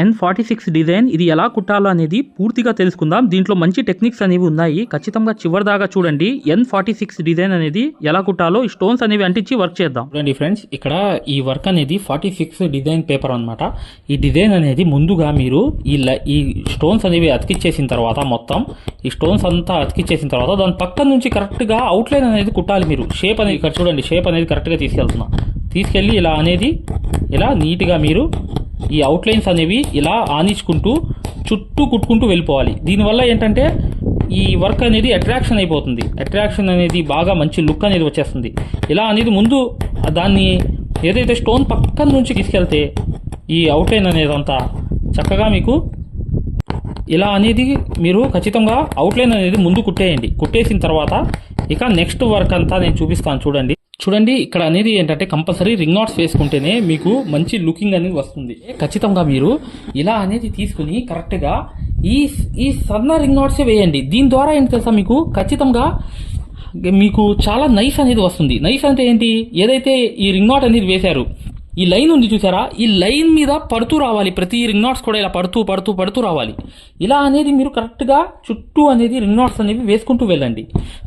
ఎన్ forty six design ఇది ఎలా కుట్టాలో అనేది పూర్తిగా తెలుసుకుందాం. దీంట్లో మంచి టెక్నిక్స్ అనేవి ఉన్నాయి. ఖచ్చితంగా చివరి దాకా చూడండి. ఎన్ ఫార్టీ సిక్స్ డిజైన్ అనేది ఎలా కుట్టాలో ఈ స్టోన్స్ అనేవి అంటించి వర్క్ చేద్దాం. చూడండి ఫ్రెండ్స్ ఇక్కడ ఈ వర్క్ అనేది ఫార్టీ సిక్స్ డిజైన్ పేపర్ అన్నమాట. ఈ డిజైన్ అనేది ముందుగా మీరు ఈ ఈ స్టోన్స్ అనేవి అతికిచ్చేసిన తర్వాత మొత్తం ఈ స్టోన్స్ అంతా అతికిచ్చేసిన తర్వాత దాని పక్కన నుంచి కరెక్ట్గా అవుట్లైన్ అనేది కుట్టాలి మీరు. షేప్ అనేది ఇక్కడ చూడండి షేప్ అనేది కరెక్ట్గా తీసుకెళ్తున్నా. తీసుకెళ్ళి ఇలా అనేది ఇలా నీట్గా మీరు ఈ అవుట్లైన్స్ అనేవి ఇలా ఆనించుకుంటూ చుట్టూ కుట్టుకుంటూ వెళ్ళిపోవాలి. దీనివల్ల ఏంటంటే ఈ వర్క్ అనేది అట్రాక్షన్ అయిపోతుంది. అట్రాక్షన్ అనేది బాగా మంచి లుక్ అనేది వచ్చేస్తుంది. ఇలా అనేది ముందు దాన్ని ఏదైతే స్టోన్ పక్కన నుంచి తీసుకెళ్తే ఈ అవుట్లైన్ అనేది అంతా చక్కగా మీకు ఇలా అనేది మీరు ఖచ్చితంగా అవుట్లైన్ అనేది ముందు కుట్టేయండి. కుట్టేసిన తర్వాత ఇక నెక్స్ట్ వర్క్ అంతా నేను చూపిస్తాను చూడండి. చూడండి ఇక్కడ అనేది ఏంటంటే కంపల్సరీ రింగ్ నాట్స్ వేసుకుంటేనే మీకు మంచి లుకింగ్ అనేది వస్తుంది. ఖచ్చితంగా మీరు ఇలా అనేది తీసుకుని కరెక్ట్గా ఈ ఈ సన్న రింగ్ నాట్సే వేయండి. దీని ద్వారా ఏంటి తెలుసా మీకు? ఖచ్చితంగా మీకు చాలా నైఫ్ అనేది వస్తుంది. నైఫ్ అంటే ఏంటి? ఏదైతే ఈ రింగ్ నాట్ అనేది వేశారు ఈ లైన్ ఉంది చూసారా ఈ లైన్ మీద పడుతూ రావాలి. ప్రతి రింగ్ నాట్స్ కూడా ఇలా పడుతూ పడుతూ పడుతూ రావాలి. ఇలా అనేది మీరు కరెక్ట్గా చుట్టూ అనేది రింగ్ నాట్స్ అనేవి వేసుకుంటూ వెళ్ళండి.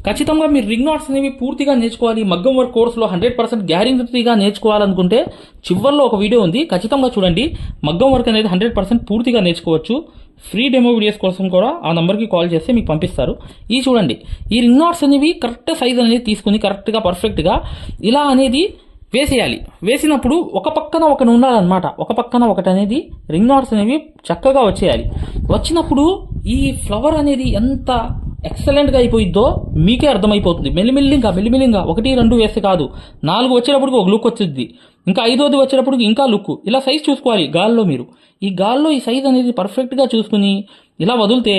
ఖచ్చితంగా మీరు రింగ్ నాట్స్ అనేవి పూర్తిగా నేర్చుకోవాలి. మగ్గం వర్క్ కోర్సులో హండ్రెడ్ పర్సెంట్ గ్యారంటీగా నేర్చుకోవాలనుకుంటే చివరిలో ఒక వీడియో ఉంది. ఖచ్చితంగా చూడండి. మగ్గం వర్క్ అనేది హండ్రెడ్ పర్సెంట్ పూర్తిగా నేర్చుకోవచ్చు. ఫ్రీ డెమో వీడియోస్ కోసం కూడా ఆ నెంబర్కి కాల్ చేస్తే మీకు పంపిస్తారు. ఈ చూడండి. ఈ రింగ్ నాట్స్ అనేవి కరెక్ట్ సైజ్ అనేది తీసుకుని కరెక్ట్గా పర్ఫెక్ట్గా ఇలా అనేది వేసేయాలి. వేసినప్పుడు ఒక పక్కన ఒకటి ఉండాలన్నమాట. ఒక పక్కన ఒకటి అనేది రింగ్ నాట్స్ అనేవి చక్కగా వచ్చేయాలి. వచ్చినప్పుడు ఈ ఫ్లవర్ అనేది ఎంత ఎక్సలెంట్గా అయిపోయిద్దో మీకే అర్థమైపోతుంది. మెల్లిమెల్లింగా మెల్లిమెల్లింగా ఒకటి రెండు వేస్తే కాదు. నాలుగు వచ్చేటప్పటికి ఒక లుక్ వచ్చింది ఇంకా ఐదోది వచ్చేటప్పటికి ఇంకా లుక్ ఇలా సైజ్ చూసుకోవాలి గాల్లో మీరు. ఈ గాల్లో ఈ సైజ్ అనేది పర్ఫెక్ట్గా చూసుకుని ఇలా వదిలితే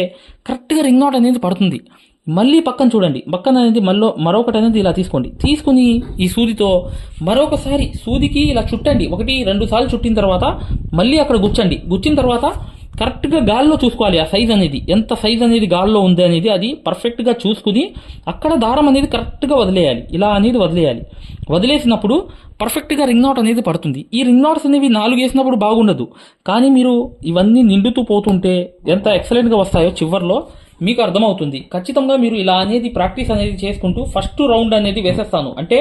కరెక్ట్గా రింగ్ నాట్ అనేది పడుతుంది. మళ్ళీ పక్కన చూడండి. పక్కన అనేది మళ్ళీ మరొకటి అనేది ఇలా తీసుకోండి. తీసుకుని ఈ సూదితో మరొకసారి సూదికి ఇలా చుట్టండి. ఒకటి రెండు సార్లు చుట్టిన తర్వాత మళ్ళీ అక్కడ గుచ్చండి. గుచ్చిన తర్వాత కరెక్ట్గా గాల్లో చూసుకోవాలి ఆ సైజ్ అనేది. ఎంత సైజ్ అనేది గాల్లో ఉంది అనేది అది పర్ఫెక్ట్గా చూసుకుని అక్కడ దారం అనేది కరెక్ట్గా వదిలేయాలి. ఇలా అనేది వదిలేయాలి. వదిలేసినప్పుడు పర్ఫెక్ట్గా రింగ్ నాట్ అనేది పడుతుంది. ఈ రింగ్ నాట్స్ అనేవి నాలుగు వేసినప్పుడు బాగుండదు. కానీ మీరు ఇవన్నీ నిండుతూ పోతుంటే ఎంత ఎక్సలెంట్గా వస్తాయో చివర్లో మీకు అర్థమవుతుంది. ఖచ్చితంగా మీరు ఇలా అనేది ప్రాక్టీస్ అనేది చేసుకుంటూ ఫస్ట్ రౌండ్ అనేది వేసేస్తాను. అంటే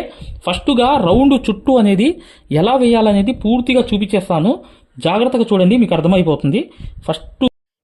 ఫస్ట్గా రౌండ్ చుట్టూ అనేది ఎలా వేయాలనేది పూర్తిగా చూపించేస్తాను. జాగ్రత్తగా చూడండి మీకు అర్థమైపోతుంది. ఫస్ట్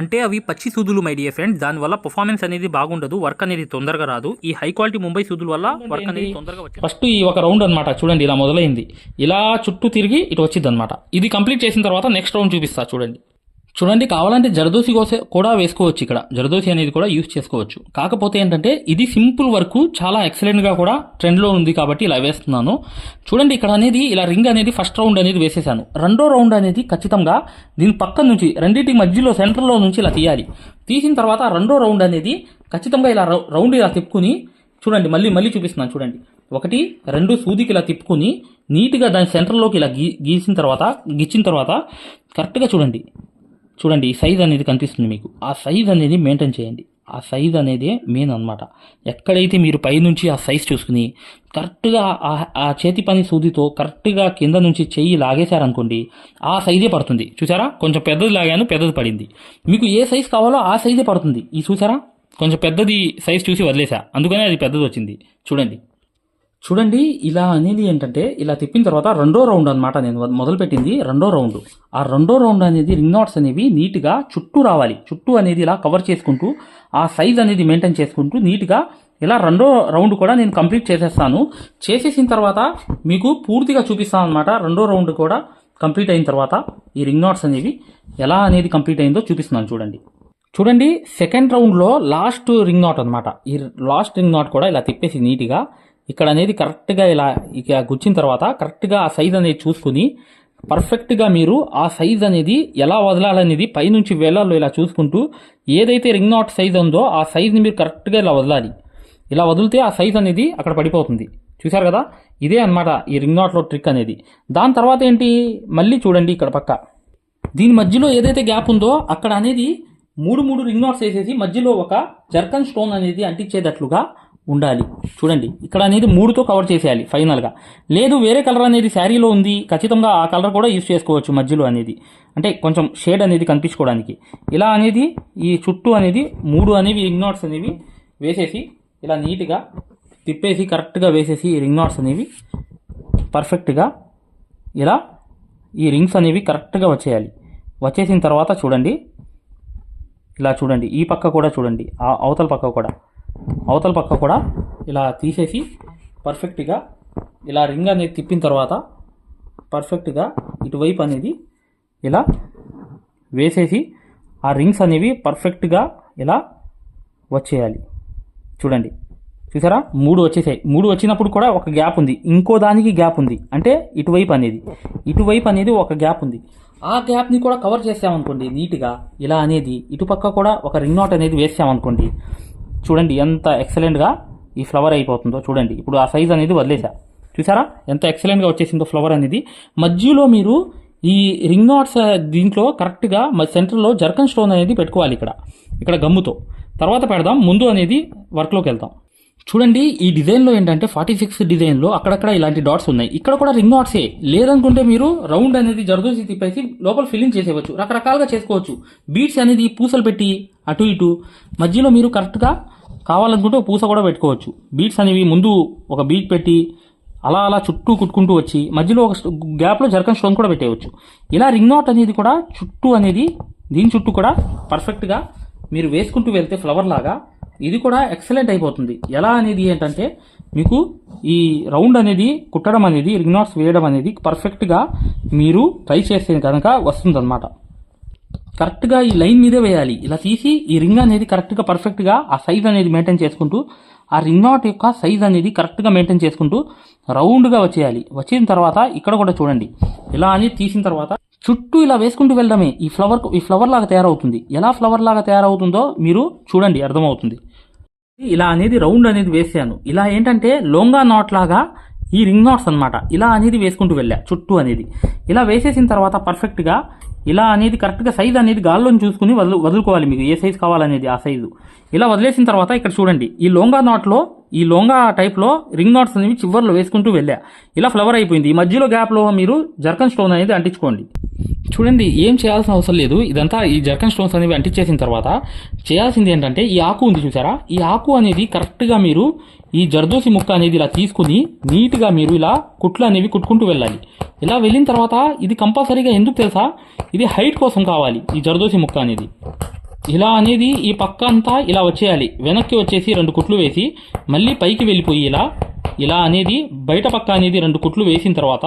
అంటే అవి పచ్చి సూదులు మై డియర్ ఫ్రెండ్స్ దానివల్ల పర్ఫార్మెన్స్ అనేది బాగుండదు వర్క్ అనేది తొందరగా రాదు. ఈ హై క్వాలిటీ ముంబై సూదుల వల్ల వర్క్ అనేది తొందరగా వచ్చేది. ఫస్ట్ ఈ ఒక రౌండ్ అన్నమాట చూడండి ఇలా మొదలైంది. ఇలా చుట్టూ తిరిగి ఇటు వచ్చింది అనమాట ఇది కంప్లీట్ చేసిన తర్వాత నెక్స్ట్ రౌండ్ చూపిస్తా చూడండి. చూడండి కావాలంటే జరదోసి కోసే కూడా వేసుకోవచ్చు ఇక్కడ. జరదోసి అనేది కూడా యూస్ చేసుకోవచ్చు. కాకపోతే ఏంటంటే ఇది సింపుల్ వర్క్ చాలా ఎక్సలెంట్గా కూడా ట్రెండ్లో ఉంది కాబట్టి ఇలా వేస్తున్నాను. చూడండి ఇక్కడ అనేది ఇలా రింగ్ అనేది ఫస్ట్ రౌండ్ అనేది వేసేసాను. రెండో రౌండ్ అనేది ఖచ్చితంగా దీని పక్క నుంచి రెండింటి మధ్యలో సెంటర్లో నుంచి ఇలా తీయాలి. తీసిన తర్వాత రెండో రౌండ్ అనేది ఖచ్చితంగా ఇలా రౌ- రౌండ్ ఇలా తిప్పుకుని చూడండి మళ్ళీ మళ్ళీ చూపిస్తున్నాను చూడండి. ఒకటి రెండు సూదికి ఇలా తిప్పుకుని నీట్గా దాని సెంటర్లోకి ఇలా గీ గీసిన తర్వాత గిచ్చిన తర్వాత కరెక్ట్గా చూడండి. చూడండి ఈ సైజ్ అనేది కనిపిస్తుంది మీకు. ఆ సైజ్ అనేది మెయింటైన్ చేయండి. ఆ సైజ్ అనేది మెయిన్ అన్నమాట. ఎక్కడైతే మీరు పైనుంచి ఆ సైజ్ చూసుకుని కరెక్ట్గా ఆ చేతి పని సూదితో కరెక్ట్గా కింద నుంచి చెయ్యి లాగేశారనుకోండి ఆ సైజే పడుతుంది. చూసారా? కొంచెం పెద్దది లాగాను పెద్దది పడింది. మీకు ఏ సైజ్ కావాలో ఆ సైజే పడుతుంది. ఈ చూసారా? కొంచెం పెద్దది సైజ్ చూసి వదిలేసా అందుకనే అది పెద్దది వచ్చింది చూడండి. చూడండి ఇలా అనేది ఏంటంటే ఇలా తిప్పిన తర్వాత రెండో రౌండ్ అనమాట నేను మొదలుపెట్టింది రెండో రౌండ్. ఆ రెండో రౌండ్ అనేది రింగ్ నాట్స్ అనేవి నీట్గా చుట్టూ రావాలి. చుట్టూ అనేది ఇలా కవర్ చేసుకుంటూ ఆ సైజ్ అనేది మెయింటైన్ చేసుకుంటూ నీట్గా ఇలా రెండో రౌండ్ కూడా నేను కంప్లీట్ చేసేస్తాను. చేసేసిన తర్వాత మీకు పూర్తిగా చూపిస్తాను అనమాట రెండో రౌండ్ కూడా కంప్లీట్ అయిన తర్వాత ఈ రింగ్ నాట్స్ అనేవి ఎలా అనేది కంప్లీట్ అయిందో చూపిస్తున్నాను చూడండి. చూడండి సెకండ్ రౌండ్లో లాస్ట్ రింగ్ నాట్ అనమాట ఈ లాస్ట్ రింగ్ నాట్ కూడా ఇలా తిప్పేసి నీట్గా ఇక్కడ అనేది కరెక్ట్గా ఇలా ఇక గుచ్చిన తర్వాత కరెక్ట్గా ఆ సైజ్ అనేది చూసుకుని పర్ఫెక్ట్గా మీరు ఆ సైజ్ అనేది ఎలా వదలాలనేది పైనుంచి వేలాల్లో ఇలా చూసుకుంటూ ఏదైతే రింగ్ నాట్ సైజ్ ఉందో ఆ సైజ్ని మీరు కరెక్ట్గా ఇలా వదలాలి. ఇలా వదిలితే ఆ సైజ్ అనేది అక్కడ పడిపోతుంది. చూశారు కదా? ఇదే అన్నమాట ఈ రింగ్ నాట్లో ట్రిక్ అనేది. దాని తర్వాత ఏంటి? మళ్ళీ చూడండి ఇక్కడ పక్క. దీని మధ్యలో ఏదైతే గ్యాప్ ఉందో అక్కడ అనేది మూడు మూడు రింగ్ నాట్స్ వేసేసి మధ్యలో ఒక జర్కన్ స్టోన్ అనేది అంటించేటట్లుగా ఉండాలి. చూడండి ఇక్కడ అనేది మూడుతో కవర్ చేసేయాలి ఫైనల్గా లేదు వేరే కలర్ అనేది శారీలో ఉంది ఖచ్చితంగా ఆ కలర్ కూడా యూస్ చేసుకోవచ్చు మధ్యలో అనేది. అంటే కొంచెం షేడ్ అనేది కనిపించుకోవడానికి. ఇలా అనేది ఈ చుట్టూ అనేది మూడు అనేవి రింగ్ నాట్స్ అనేవి వేసేసి ఇలా నీట్గా తిప్పేసి కరెక్ట్గా వేసేసి ఈ రింగ్ నాట్స్ అనేవి పర్ఫెక్ట్గా ఇలా ఈ రింగ్స్ అనేవి కరెక్ట్గా వచ్చేయాలి. వచ్చేసిన తర్వాత చూడండి ఇలా చూడండి ఈ పక్క కూడా చూడండి ఆ అవతల పక్క కూడా. అవతల పక్క కూడా ఇలా తీసేసి పర్ఫెక్ట్గా ఇలా రింగ్ అనేది తిప్పిన తర్వాత పర్ఫెక్ట్గా ఇటువైపు అనేది ఇలా వేసేసి ఆ రింగ్స్ అనేవి పర్ఫెక్ట్గా ఇలా వచ్చేయాలి. చూడండి. చూసారా? మూడు వచ్చేసాయి. మూడు వచ్చినప్పుడు కూడా ఒక గ్యాప్ ఉంది. ఇంకో దానికి గ్యాప్ ఉంది. అంటే ఇటువైపు అనేది. ఇటువైపు అనేది ఒక గ్యాప్ ఉంది. ఆ గ్యాప్ని కూడా కవర్ చేసామనుకోండి నీట్గా ఇలా అనేది ఇటుపక్క కూడా ఒక రింగ్ నాట్ అనేది వేసామనుకోండి చూడండి ఎంత ఎక్సలెంట్గా ఈ ఫ్లవర్ అయిపోతుందో చూడండి. ఇప్పుడు ఆ సైజ్ అనేది వదిలేసా. చూసారా? ఎంత ఎక్సలెంట్గా వచ్చేసిందో ఫ్లవర్ అనేది. మధ్యలో మీరు ఈ రింగ్ నాట్స్ దీంట్లో కరెక్ట్గా సెంటర్లో జర్కన్ స్టోన్ అనేది పెట్టుకోవాలి ఇక్కడ. ఇక్కడ గమ్ముతో. తర్వాత పెడదాం. ముందు అనేది వర్క్లోకి వెళ్తాం. చూడండి ఈ డిజైన్లో ఏంటంటే ఫార్టీ సిక్స్ డిజైన్లో అక్కడక్కడ ఇలాంటి డాట్స్ ఉన్నాయి. ఇక్కడ కూడా రింగ్ నాట్సే లేదనుకుంటే మీరు రౌండ్ అనేది జరుగుతుంది తిప్పేసి లోపల ఫిల్లింగ్ చేసేవచ్చు రకరకాలుగా చేసుకోవచ్చు. బీట్స్ అనేది పూసలు పెట్టి అటు ఇటు. మధ్యలో మీరు కరెక్ట్గా కావాలనుకుంటే పూస కూడా పెట్టుకోవచ్చు. బీట్స్ అనేవి ముందు ఒక బీట్ పెట్టి అలా అలా చుట్టూ కుట్టుకుంటూ వచ్చి మధ్యలో ఒక గ్యాప్లో జర్కన్ స్టోన్ కూడా పెట్టేయవచ్చు ఇలా రింగ్ నాట్ అనేది కూడా చుట్టూ అనేది దీని చుట్టూ కూడా పర్ఫెక్ట్గా మీరు వేసుకుంటూ వెళ్తే ఫ్లవర్ లాగా ఇది కూడా ఎక్సలెంట్ అయిపోతుంది. ఎలా అనేది ఏంటంటే మీకు ఈ రౌండ్ అనేది కుట్టడం అనేది రింగ్ నాట్స్ వేయడం అనేది పర్ఫెక్ట్గా మీరు ట్రై చేస్తే కనుక వస్తుందన్నమాట. కరెక్ట్గా ఈ లైన్ మీదే వేయాలి. ఇలా తీసి ఈ రింగ్ అనేది కరెక్ట్గా పర్ఫెక్ట్గా ఆ సైజ్ అనేది మెయింటైన్ చేసుకుంటూ ఆ రింగ్ నాట్ యొక్క సైజ్ అనేది కరెక్ట్గా మెయింటైన్ చేసుకుంటూ రౌండ్గా వచ్చేయాలి. వచ్చిన తర్వాత ఇక్కడ కూడా చూడండి. ఇలా అని తీసిన తర్వాత చుట్టూ ఇలా వేసుకుంటూ వెళ్ళడమే. ఈ ఫ్లవర్ ఈ ఫ్లవర్ లాగా తయారవుతుంది. ఎలా ఫ్లవర్ లాగా తయారవుతుందో మీరు చూడండి అర్థమవుతుంది. ఇలా అనేది రౌండ్ అనేది వేసాను. ఇలా ఏంటంటే లోంగా నాట్ లాగా ఈ రింగ్ నాట్స్ అన్నమాట. ఇలా అనేది వేసుకుంటూ వెళ్ళా చుట్టూ అనేది. ఇలా వేసేసిన తర్వాత పర్ఫెక్ట్గా ఇలా అనేది కరెక్ట్గా సైజ్ అనేది గాల్లోని చూసుకుని వదులు వదులుకోవాలి మీకు ఏ సైజ్ కావాలనేది ఆ సైజు ఇలా వదిలేసిన తర్వాత ఇక్కడ చూడండి. ఈ లోంగా నాట్లో ఈ లోంగా టైప్లో రింగ్ నాట్స్ అనేవి చివర్లో వేసుకుంటూ వెళ్ళా. ఇలా ఫ్లవర్ అయిపోయింది. ఈ మధ్యలో గ్యాప్లో మీరు జర్కన్ స్టోన్ అనేది అంటించుకోండి. చూడండి ఏం చేయాల్సిన అవసరం లేదు. ఇదంతా ఈ జర్కన్ స్టోన్స్ అనేవి అంటించేసిన తర్వాత చేయాల్సింది ఏంటంటే ఈ ఆకు ఉంది చూసారా? ఈ ఆకు అనేది కరెక్ట్గా మీరు ఈ జర్దోసి ముక్క అనేది ఇలా తీసుకుని నీట్గా మీరు ఇలా కుట్లు అనేవి కుట్టుకుంటూ వెళ్ళాలి. ఇలా వెళ్ళిన తర్వాత ఇది కంపల్సరీగా ఎందుకు తెలుసా? ఇది హైట్ కోసం కావాలి ఈ జర్దోసి ముక్క అనేది. ఇలా అనేది ఈ పక్క అంతా ఇలా వచ్చేయాలి. వెనక్కి వచ్చేసి రెండు కుట్లు వేసి మళ్ళీ పైకి వెళ్ళిపోయి ఇలా ఇలా అనేది బయట పక్క అనేది రెండు కుట్లు వేసిన తర్వాత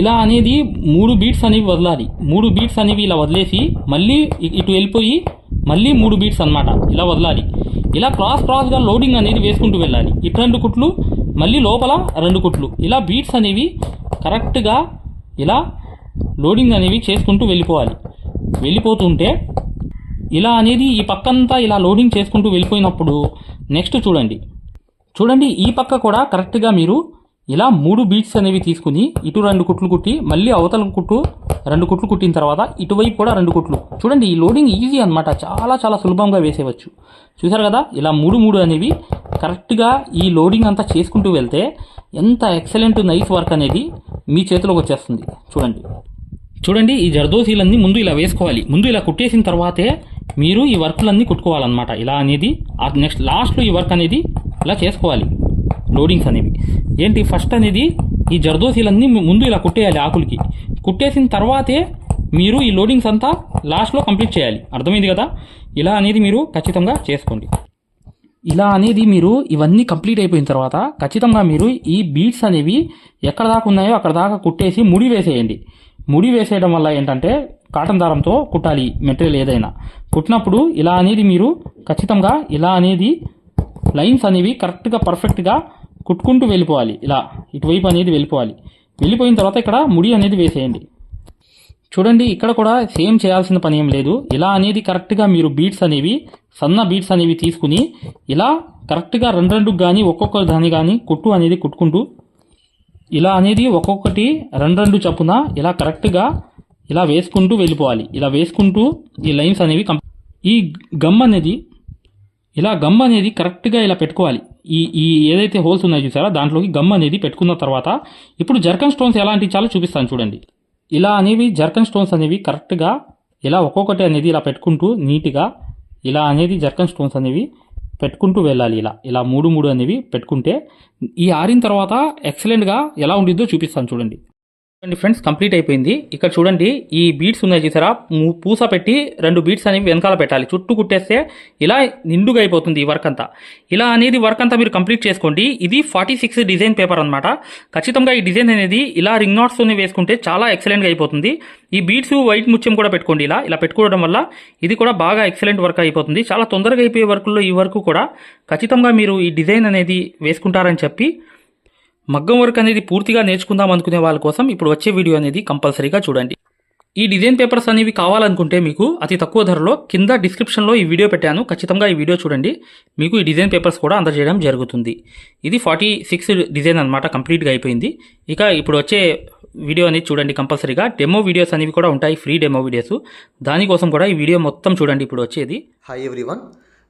ఇలా అనేది మూడు బీట్స్ అనేవి వదలాలి. మూడు బీట్స్ అనేవి ఇలా వదిలేసి మళ్ళీ ఇటు వెళ్ళిపోయి మళ్ళీ మూడు బీట్స్ అన్నమాట. ఇలా వదలాలి. ఇలా క్రాస్ క్రాస్గా లోడింగ్ అనేది వేసుకుంటూ వెళ్ళాలి. ఇటు రెండు కుట్లు మళ్ళీ లోపల రెండు కుట్లు. ఇలా బీట్స్ అనేవి కరెక్ట్గా ఇలా లోడింగ్ అనేవి చేసుకుంటూ వెళ్ళిపోవాలి. వెళ్ళిపోతుంటే ఇలా అనేది ఈ పక్కంతా ఇలా లోడింగ్ చేసుకుంటూ వెళ్ళిపోయినప్పుడు నెక్స్ట్ చూడండి. చూడండి ఈ పక్క కూడా కరెక్ట్గా మీరు ఇలా మూడు బీట్స్ అనేవి తీసుకుని ఇటు రెండు కుట్లు కుట్టి మళ్ళీ అవతల కుట్టు రెండు కుట్లు కుట్టిన తర్వాత ఇటువైపు కూడా రెండు కుట్లు. చూడండి ఈ లోడింగ్ ఈజీ అనమాట చాలా చాలా సులభంగా వేసేవచ్చు చూసారు కదా? ఇలా మూడు మూడు అనేవి కరెక్ట్గా ఈ లోడింగ్ అంతా చేసుకుంటూ వెళ్తే ఎంత ఎక్సలెంట్ నైస్ వర్క్ అనేది మీ చేతిలోకి వచ్చేస్తుంది. చూడండి. చూడండి ఈ జర్దోసీలన్నీ ముందు ఇలా వేసుకోవాలి. ముందు ఇలా కుట్టేసిన తర్వాతే మీరు ఈ వర్క్లన్నీ కుట్టుకోవాలన్నమాట. ఇలా అనేది నెక్స్ట్ లాస్ట్లో ఈ వర్క్ అనేది ఇలా చేసుకోవాలి. లోడింగ్స్ అనేవి. ఏంటి? ఫస్ట్ అనేది ఈ జర్దోసీలన్నీ ముందు ఇలా కుట్టేయాలి ఆకులకి. కుట్టేసిన తర్వాతే మీరు ఈ లోడింగ్స్ అంతా లాస్ట్లో కంప్లీట్ చేయాలి. అర్థమైంది కదా? ఇలా అనేది మీరు ఖచ్చితంగా చేసుకోండి. ఇలా అనేది మీరు ఇవన్నీ కంప్లీట్ అయిపోయిన తర్వాత ఖచ్చితంగా మీరు ఈ బీడ్స్ అనేవి ఎక్కడ దాకా ఉన్నాయో అక్కడ దాకా కుట్టేసి ముడి వేసేయండి. ముడి వేసేయడం వల్ల ఏంటంటే కాటన్ దారంతో కుట్టాలి మెటీరియల్ ఏదైనా. కుట్టినప్పుడు ఇలా అనేది మీరు ఖచ్చితంగా ఇలా అనేది లైన్స్ అనేవి కరెక్ట్గా పర్ఫెక్ట్గా కుట్టుకుంటూ వెళ్ళిపోవాలి. ఇలా ఇటువైపు అనేది వెళ్ళిపోవాలి. వెళ్ళిపోయిన తర్వాత ఇక్కడ ముడి అనేది వేసేయండి. చూడండి ఇక్కడ కూడా సేమ్ చేయాల్సిన పని ఏం లేదు. ఇలా అనేది కరెక్ట్గా మీరు బీట్స్ అనేవి సన్న బీట్స్ అనేవి తీసుకుని ఇలా కరెక్ట్గా రెండు రెండు కానీ ఒక్కొక్క దాని కానీ కుట్టు అనేది కుట్టుకుంటూ ఇలా అనేది ఒక్కొక్కటి రెండు రెండు చప్పున ఇలా కరెక్ట్గా ఇలా వేసుకుంటూ వెళ్ళిపోవాలి. ఇలా వేసుకుంటూ ఈ లైన్స్ అనేవి కం ఈ గమ్ అనేది ఇలా గమ్ అనేది కరెక్ట్గా ఇలా పెట్టుకోవాలి. ఈ ఈ ఏదైతే హోల్స్ ఉన్నాయో చూసారా? దాంట్లోకి గమ్ అనేది పెట్టుకున్న తర్వాత ఇప్పుడు జర్కన్ స్టోన్స్ ఎలా అంటించాలో చూపిస్తాను చూడండి. ఇలా అనేవి జర్కన్ స్టోన్స్ అనేవి కరెక్ట్గా ఇలా ఒక్కొక్కటి అనేది ఇలా పెట్టుకుంటూ నీట్గా ఇలా అనేది జర్కన్ స్టోన్స్ అనేవి పెట్టుకుంటూ వెళ్ళాలి. ఇలా ఇలా మూడు మూడు అనేవి పెట్టుకుంటే ఈ ఆరిన తర్వాత ఎక్సలెంట్గా ఎలా ఉండిద్దో చూపిస్తాను చూడండి. చూడండి ఫ్రెండ్స్ కంప్లీట్ అయిపోయింది. ఇక్కడ చూడండి ఈ బీడ్స్ ఉన్నాయి చూసారా? ము- పూస పెట్టి రెండు బీడ్స్ అనేవి వెనకాల పెట్టాలి. చుట్టూ కుట్టేస్తే ఇలా నిండుగా అయిపోతుంది ఈ వర్క్ అంతా. ఇలా అనేది వర్క్ అంతా మీరు కంప్లీట్ చేసుకోండి. ఇది ఫార్టీ సిక్స్ డిజైన్ పేపర్ అనమాట ఖచ్చితంగా ఈ డిజైన్ అనేది ఇలా రింగ్ నాట్స్తోనే వేసుకుంటే చాలా ఎక్సలెంట్గా అయిపోతుంది. ఈ బీడ్స్ వైట్ ముత్యం కూడా పెట్టుకోండి ఇలా. ఇలా పెట్టుకోవడం వల్ల ఇది కూడా బాగా ఎక్సలెంట్ వర్క్ అయిపోతుంది. చాలా తొందరగా అయిపోయే వర్క్లో ఈ వర్క్ కూడా ఖచ్చితంగా మీరు ఈ డిజైన్ అనేది వేసుకుంటారని చెప్పి మగ్గం వర్క్ అనేది పూర్తిగా నేర్చుకుందాం అనుకునే వాళ్ళ కోసం ఇప్పుడు వచ్చే వీడియో అనేది కంపల్సరీగా చూడండి. ఈ డిజైన్ పేపర్స్ అనేవి కావాలనుకుంటే మీకు అతి తక్కువ ధరలో కింద డిస్క్రిప్షన్లో ఈ వీడియో పెట్టాను. ఖచ్చితంగా ఈ వీడియో చూడండి. మీకు ఈ డిజైన్ పేపర్స్ కూడా అందజేయడం జరుగుతుంది. ఇది ఫార్టీ సిక్స్ డిజైన్ అనమాట కంప్లీట్గా అయిపోయింది. ఇక ఇప్పుడు వచ్చే వీడియో అనేది చూడండి కంపల్సరీగా. డెమో వీడియోస్ అనేవి కూడా ఉంటాయి ఫ్రీ డెమో వీడియోస్. దానికోసం కూడా ఈ వీడియో మొత్తం చూడండి ఇప్పుడు వచ్చేది. హాయ్ ఎవ్రీవన్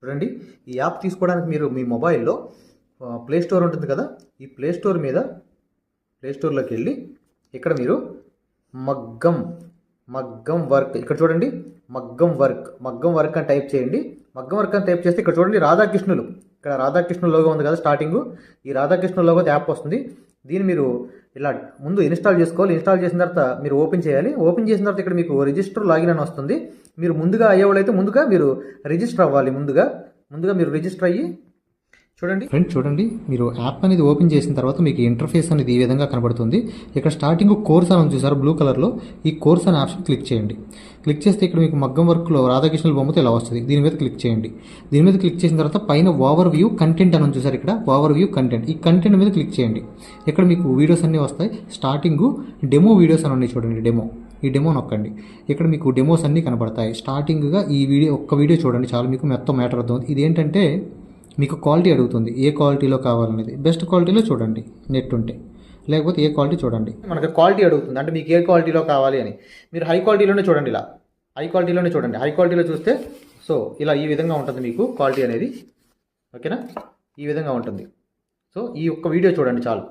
చూడండి. ఈ యాప్ తీసుకోవడానికి మీరు మీ మొబైల్లో ప్లే స్టోర్ ఉంటుంది కదా ఈ ప్లే స్టోర్ మీద ప్లే స్టోర్లోకి వెళ్ళి ఇక్కడ మీరు మగ్గం మగ్గం వర్క్ ఇక్కడ చూడండి మగ్గం వర్క్ మగ్గం వర్క్ అని టైప్ చేయండి. మగ్గం వర్క్ అని టైప్ చేస్తే ఇక్కడ చూడండి రాధాకృష్ణులు. ఇక్కడ రాధాకృష్ణుల లోగో ఉంది కదా స్టార్టింగ్ ఈ రాధాకృష్ణ లోగో యాప్ వస్తుంది. దీన్ని మీరు ఇలా ముందు ఇన్స్టాల్ చేసుకోవాలి. ఇన్స్టాల్ చేసిన తర్వాత మీరు ఓపెన్ చేయాలి. ఓపెన్ చేసిన తర్వాత ఇక్కడ మీకు రిజిస్టర్ లాగిన్ అని వస్తుంది. మీరు ముందుగా అయ్యేవాళ్ళైతే ముందుగా మీరు రిజిస్టర్ అవ్వాలి ముందుగా. ముందుగా మీరు రిజిస్టర్ అయ్యి చూడండి. ఫ్రెండ్స్ చూడండి. మీరు యాప్ అనేది ఓపెన్ చేసిన తర్వాత మీకు ఇంటర్ఫేస్ అనేది ఈ విధంగా కనబడుతుంది. ఇక్కడ స్టార్టింగ్ కోర్స్ అని చూసారు బ్లూ కలర్లో ఈ కోర్స్ అనే ఆప్షన్ క్లిక్ చేయండి. క్లిక్ చేస్తే ఇక్కడ మీకు మగ్గం వర్క్లో రాధాకృష్ణుల బొమ్మతో ఇలా వస్తుంది. దీని మీద క్లిక్ చేయండి. దీని మీద క్లిక్ చేసిన తర్వాత పైన ఓవర్ వ్యూ కంటెంట్ అని చూసారు ఇక్కడ? ఓవర్ వ్యూ కంటెంట్ ఈ కంటెంట్ మీద క్లిక్ చేయండి. ఇక్కడ మీకు వీడియోస్ అన్నీ వస్తాయి. స్టార్టింగ్ డెమో వీడియోస్ అని ఉన్నాయి చూడండి డెమో ఈ డెమో నొక్కండి. ఇక్కడ మీకు డెమోస్ అన్నీ కనబడతాయి. స్టార్టింగ్గా ఈ వీడియో ఒక్క వీడియో చూడండి చాలు మీకు మొత్తం మ్యాటర్ అవుతుంది ఇది ఏంటంటే మీకు క్వాలిటీ అడుగుతుంది. ఏ క్వాలిటీలో కావాలనేది. బెస్ట్ క్వాలిటీలో చూడండి. నెట్ ఉంటే. లేకపోతే ఏ క్వాలిటీ చూడండి. మనకి క్వాలిటీ అడుగుతుంది. అంటే మీకు ఏ క్వాలిటీలో కావాలి అని. మీరు హై క్వాలిటీలోనే చూడండి ఇలా. హై క్వాలిటీలోనే చూడండి. హై క్వాలిటీలో చూస్తే సో ఇలా ఈ విధంగా ఉంటుంది మీకు క్వాలిటీ అనేది. ఓకేనా ఈ విధంగా ఉంటుంది. సో ఈ ఒక్క వీడియో చూడండి చాలు.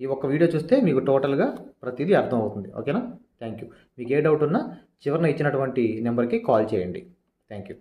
ఈ ఒక్క వీడియో చూస్తే మీకు టోటల్గా ప్రతిదీ అర్థం అవుతుంది ఓకేనా థ్యాంక్ యూ మీకు ఏ డౌట్ ఉన్నా చివరిన ఇచ్చినటువంటి నెంబర్కి కాల్ చేయండి. Thank you